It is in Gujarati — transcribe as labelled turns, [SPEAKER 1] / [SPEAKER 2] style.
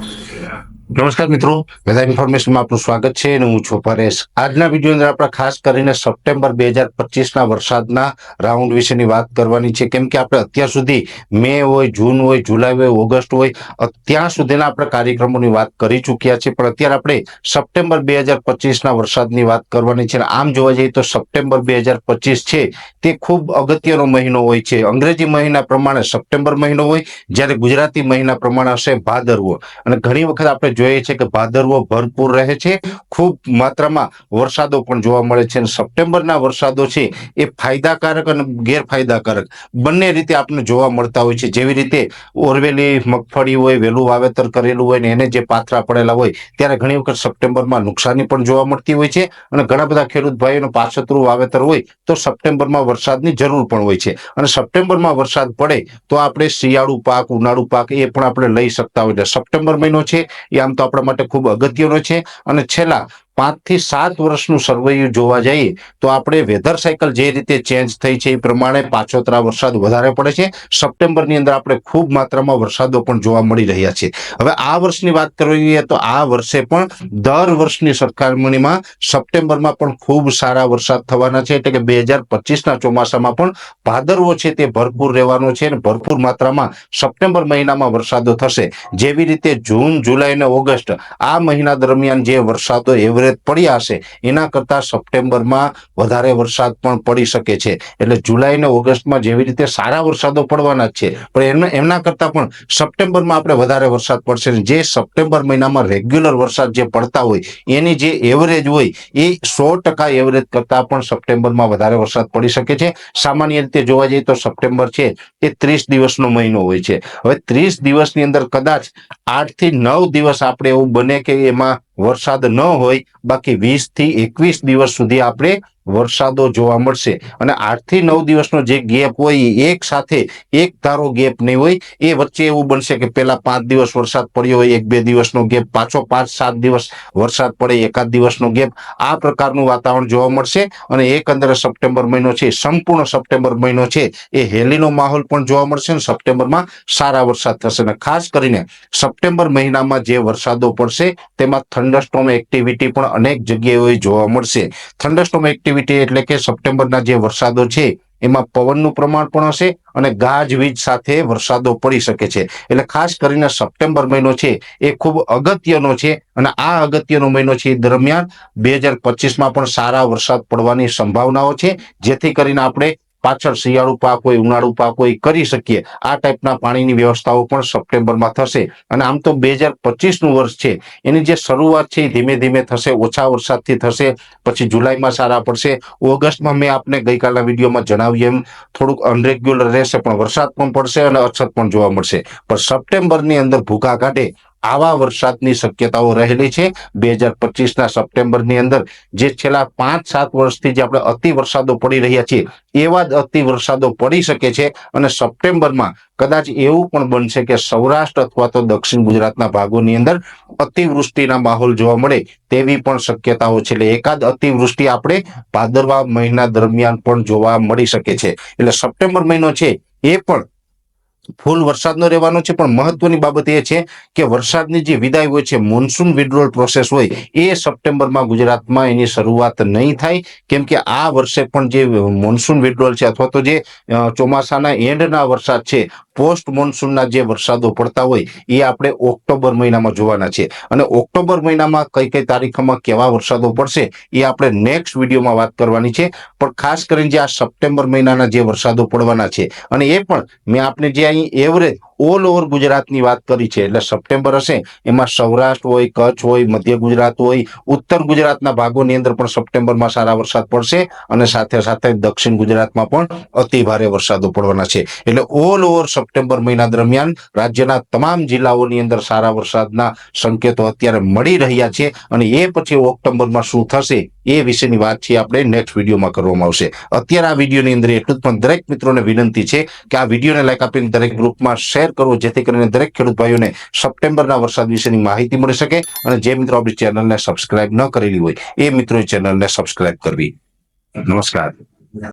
[SPEAKER 1] Yeah. નમસ્કાર મિત્રો વેધર ઇન્ફોર્મેશનમાં આપનું સ્વાગત છે અને હું છું પરેશ. આજના વીડિયો અંદર આપણે ખાસ કરીને સપ્ટેમ્બર બે હજાર પચીસના વરસાદના રાઉન્ડ વિશેની વાત કરવાની છે. કેમ કે આપણે અત્યાર સુધી મે હોય, જૂન હોય, જુલાઈ હોય, ઓગસ્ટ હોય, અત્યાર સુધીના આપણે કાર્યક્રમોની વાત કરી ચૂક્યા છે. પણ અત્યારે આપણે સપ્ટેમ્બર બે હજાર પચીસના વરસાદની વાત કરવાની છે. આમ જોવા જઈએ તો સપ્ટેમ્બર બે હજાર પચીસ છે, તે ખૂબ અગત્યનો મહિનો હોય છે. અંગ્રેજી મહિના પ્રમાણે સપ્ટેમ્બર મહિનો હોય, જ્યારે ગુજરાતી મહિના પ્રમાણે હશે ભાદરવો. અને ઘણી વખત આપણે જોઈએ છે કે ભાદરવો ભરપૂર રહે છે. ખૂબ માત્રામાં વરસાદો પણ જોવા મળે છે અને સપ્ટેમ્બરના વરસાદો છે એ ફાયદાકારક અને ગેરફાયદાકારક બંને રીતે આપણને જોવા મળતા હોય છે. જેવી રીતે ઓરવેલી, મગફળી હોય વહેલું વાવેતર કરેલું હોય ને એને જે પાથરા પડેલા હોય ત્યારે ઘણી વખત સપ્ટેમ્બરમાં નુકસાની પણ જોવા મળતી હોય છે અને ઘણા બધા ખેડૂત ભાઈઓનું પાછતરું વાવેતર હોય તો સપ્ટેમ્બરમાં વરસાદની જરૂર પણ હોય છે. અને સપ્ટેમ્બરમાં વરસાદ પડે તો આપણે શિયાળુ પાક, ઉનાળુ પાક એ પણ આપણે લઈ શકતા હોય છે. સપ્ટેમ્બર મહિનો છે એ તો આપણા માટે ખૂબ અગત્યનો છે. અને છેલ્લા પાંચથી સાત વર્ષનું સર્વૈયું જોવા જઈએ તો આપણે વેધર સાયકલ જે રીતે ચેન્જ થઈ છે એ પ્રમાણે પાછોતરા વરસાદ વધારે પડે છે. સપ્ટેમ્બરની અંદર આપણે ખૂબ માત્રામાં વરસાદો પણ જોવા મળી રહ્યા છે. હવે આ વર્ષની વાત કરીએ તો આ વર્ષે પણ દર વર્ષની સરખામણીમાં સપ્ટેમ્બરમાં પણ ખૂબ સારા વરસાદ થવાના છે. એટલે કે બે હજાર પચીસના ચોમાસામાં પણ ભાદરવો છે તે ભરપૂર રહેવાનો છે અને ભરપૂર માત્રામાં સપ્ટેમ્બર મહિનામાં વરસાદો થશે. જેવી રીતે જૂન, જુલાઈ અને ઓગસ્ટ આ મહિના દરમિયાન જે વરસાદો એવરેજ પડ્યા હશે. એના કરતાં સપ્ટેમ્બરમાં વધારે વરસાદ પણ પડી શકે છે. એટલે જુલાઈ અને ઓગસ્ટમાં જેવી રીતે સારા વરસાદો પડવાના જ છે. પણ એમના કરતાં પણ સપ્ટેમ્બરમાં આપણે વધારે વરસાદ પડશે જે સપ્ટેમ્બર મહિનામાં રેગ્યુલર વરસાદ જે પડતા હોય, એની જે એવરેજ હોય, એ સો ટકા એવરેજ કરતાં પણ સપ્ટેમ્બરમાં વધારે વરસાદ પડી શકે છે. સામાન્ય રીતે જોવા જઈએ તો સપ્ટેમ્બર છે, એ ત્રીસ દિવસનો મહિનો હોય છે. હવે ત્રીસ દિવસની અંદર કદાચ આઠથી નવ દિવસ આપણે એવું બને કે એમાં વરસાદ ન હોય બાકી વીસથી એકવીસ દિવસ સુધી આપણે વરસાદો જોવા મળશે. અને આઠથી નવ દિવસનો જે ગેપ હોય એક સાથે એક ધારો ગેપ નહીં હોય, એ વચ્ચે એવું બનશે કે પેલા પાંચ દિવસ વરસાદ પડ્યો હોય, એક બે દિવસનો ગેપ, પાછો પાંચ સાત દિવસ વરસાદ પડે, એકાદ દિવસનો ગેપ. આ પ્રકારનું વાતાવરણ જોવા મળશે અને એકંદરે સપ્ટેમ્બર મહિનો છે, સંપૂર્ણ સપ્ટેમ્બર મહિનો છે, એ હેલીનો માહોલ પણ જોવા મળશે અને સપ્ટેમ્બરમાં સારા વરસાદ થશે. અને ખાસ કરીને સપ્ટેમ્બર મહિનામાં જે વરસાદો પડશે, તેમાં થંડરસ્ટોમ એક્ટિવિટી પણ અનેક જગ્યાએ જોવા મળશે. થંડરસ્ટોમ એક્ટિવિટી એટલે કે સપ્ટેમ્બરના જે વરસાદો છે, એમાં પવનનું પ્રમાણ પણ હશે અને ગાજવીજ સાથે વરસાદો પડી શકે છે. એટલે ખાસ કરીને સપ્ટેમ્બર મહિનો છે, એ ખૂબ અગત્યનો છે અને આ અગત્યનો મહિનો છે એ દરમિયાન બે હજાર પચીસમાં પણ સારા વરસાદ પડવાની સંભાવનાઓ છે. જેથી કરીને આપણે પાછળ શિયાળુ પાક હોય, ઉનાળુ પાક હોય કરી શકીએ. આ ટાઈપના પાણીની વ્યવસ્થાઓ પણ સપ્ટેમ્બરમાં થશે. અને આમ તો બે હજાર પચીસનું વર્ષ છે. એની જે શરૂઆત છે એ ધીમે ધીમે થશે, ઓછા વરસાદથી થશે, પછી જુલાઈમાં સારા પડશે. ઓગસ્ટમાં મેં આપને ગઈકાલના વિડીયોમાં જણાવ્યું એમ, થોડુંક અનરેગ્યુલર રહેશે, પણ વરસાદ પણ પડશે અને અછત પણ જોવા મળશે. પણ સપ્ટેમ્બરની અંદર ભૂકા કાઢે આવા વરસાદની શક્યતાઓ રહેલી છે. બે હજાર પચીસના સપ્ટેમ્બરની અંદર જે છેલ્લા પાંચ સાત વર્ષથી જે આપણે અતિ વરસાદો પડી રહ્યા છીએ, એવા જ અતિ વરસાદો પડી શકે છે અને સપ્ટેમ્બરમાં કદાચ એવું પણ બનશે કે સૌરાષ્ટ્ર અથવા તો દક્ષિણ ગુજરાતના ભાગોની અંદર અતિવૃષ્ટિના માહોલ જોવા મળે તેવી પણ શક્યતાઓ છે. એટલે એકાદ અતિવૃષ્ટિ આપણે ભાદરવા મહિના દરમિયાન પણ જોવા મળી શકે છે. એટલે સપ્ટેમ્બર મહિનો છે એ પણ ફૂલ વરસાદનો રહેવાનો છે, પણ મહત્વની બાબત એ છે કે વરસાદની જે વિદાય હોય છે મોન્સૂન વિડ્રોલ પ્રોસેસ હોય, એ સપ્ટેમ્બરમાં ગુજરાતમાં એની શરૂઆત નહીં થાય. કેમ કે આ વર્ષે પણ જે મોન્સૂન વિડ્રોલ છે, અથવા તો જે ચોમાસાના એન્ડના વરસાદ છે પોસ્ટ મોન્સૂનના જે વરસાદો પડતા હોય, એ આપણે ઓક્ટોબર મહિનામાં જોવાના છે. અને ઓક્ટોબર મહિનામાં કઈ કઈ તારીખોમાં કેવા વરસાદો પડશે, એ આપણે નેક્સ્ટ વિડીયોમાં વાત કરવાની છે. પણ ખાસ કરીને જે આ સપ્ટેમ્બર મહિનાના જે વરસાદો પડવાના છે, અને એ પણ મેં આપણે જે અહીં એવરેજ ઓલ ઓવર ગુજરાતની વાત કરી છે, એટલે સપ્ટેમ્બર હશે, એમાં સૌરાષ્ટ્ર હોય, કચ્છ હોય, મધ્ય ગુજરાત હોય, ઉત્તર ગુજરાતના ભાગોની અંદર પણ સપ્ટેમ્બરમાં સારા વરસાદ પડશે, અને સાથે સાથે દક્ષિણ ગુજરાતમાં પણ અતિ ભારે વરસાદો પડવાના છે. એટલે ઓલ ઓવર સપ્ટેમ્બર મહિના દરમિયાન રાજ્યના તમામ જિલ્લાઓની અંદર સારા વરસાદના સંકેતો અત્યારે મળી રહ્યા છે અને એ પછી ઓક્ટોબરમાં શું થશે એ વિશેની વાત છે આપણે નેક્સ્ટ વિડીયોમાં કરવામાં આવશે. અત્યારે આ વિડીયોની અંદર એટલું જ પણ દરેક મિત્રોને વિનંતી છે કે આ વિડીયોને લાઈક આપીને દરેક ગ્રુપમાં શેર કરવો જેથી કરીને દરેક ખેડૂત ભાઈઓને સપ્ટેમ્બરના વરસાદ વિશેની માહિતી મળી શકે અને જે મિત્રો આપણી ચેનલને સબસ્ક્રાઇબ ન કરેલી હોય એ મિત્રોએ ચેનલને સબસ્ક્રાઇબ કરવી. નમસ્કાર.